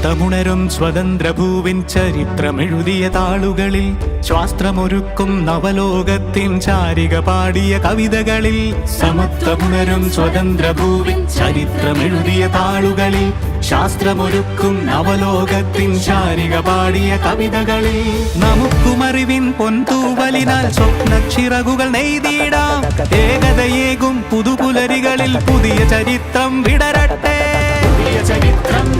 സമത്തമുണരും സ്വതന്ത്രഭൂവിൻ ചരിത്രമെഴുതിയ താളുകളിൽ ശാസ്ത്രമൊരുക്കും നവലോകത്തിൻ ചാരിക പാടിയ കവിതകളിൽ സമത്വമുണരും സ്വതന്ത്രഭൂവിൻ ചരിത്രമെഴുതിയ താളുകളിൽ ശാസ്ത്രമൊരുക്കും നവലോകത്തിൻ ചാരിക പാടിയ കവിതകളിൽ നമുക്കുമറിവിൻ പൊന്തൂവലിനാൽ സ്വപ്നച്ചിറകുകൾ നെയ്തിടാം. ഏകതയേകും പുതുപുലരികളിൽ പുതിയ ചരിത്രം വിടരട്ടെ. ചരിത്രം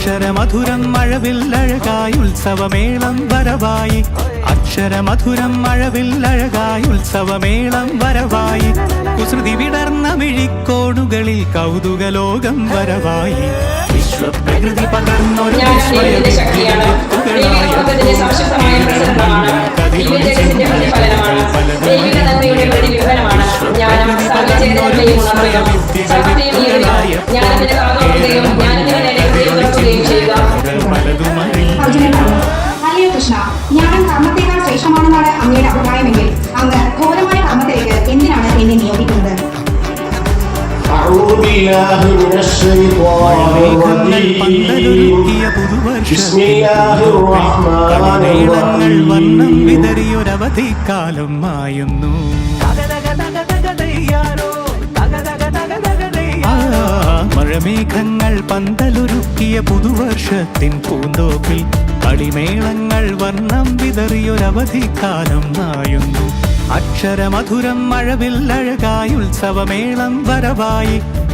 അക്ഷരമധുരം മഴവില്ലഴകായി ഉത്സവമേളം വരവായി. അക്ഷരമധുരം മഴവില്ലഴകായി ഉത്സവമേളം വരവായി. കുസൃതി വിടർന്ന മിഴിക്കോടുകളിൽ കൗതുകലോകം വരവായി. വിശ്വപ്രകൃതി പകർന്നൊരു ജ്ഞാനത്തിന്റെ കാതോടുകയും ജ്ഞാനത്തിന്റെ أعوذ بالله من الشيطان മേഘങ്ങൾ പന്തലൊരുക്കിയ الرجيم بسم الله الرحمن മേളങ്ങൾ വണ്ണം الرحيم വിതറിയൊരവധിക്കാലം മായുന്നു ആ, മഴമേഘങ്ങൾ പന്തലൊരുക്കിയ പുതുവർഷത്തിൻ പൂന്തോപ്പിൽ കളിമേളങ്ങൾ വർണ്ണം വിതറിയൊരവധിക്കാലം മായുന്നു അക്ഷരമധുരം മഴവിൽ അഴകായി ഉത്സവമേളം വരവായി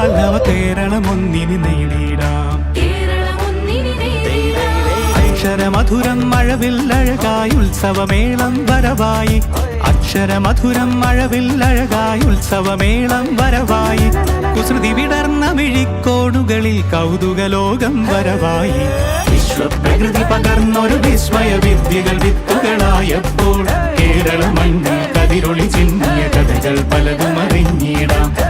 കേരളം ഒന്നിന് നേടിയിടാം. അക്ഷരമധുരം മഴവിൽ അഴകായി ഉത്സവമേളം വരവായി. അക്ഷരമധുരം മഴവിൽ അഴകായി ഉത്സവമേളം വരവായി. കുസൃതി വിടർന്ന മിഴിക്കോണുകളിൽ കൗതുകലോകം വരവായി. വിശ്വപ്രകൃതി പകർന്നൊരു വിസ്മയ വിദ്യകൾ വിത്തുകളായപ്പോൾ കേരള മണ്ണിൽ കതിരൊളി ചിന്നിയ കഥകൾ പലതും അറിഞ്ഞിടാം.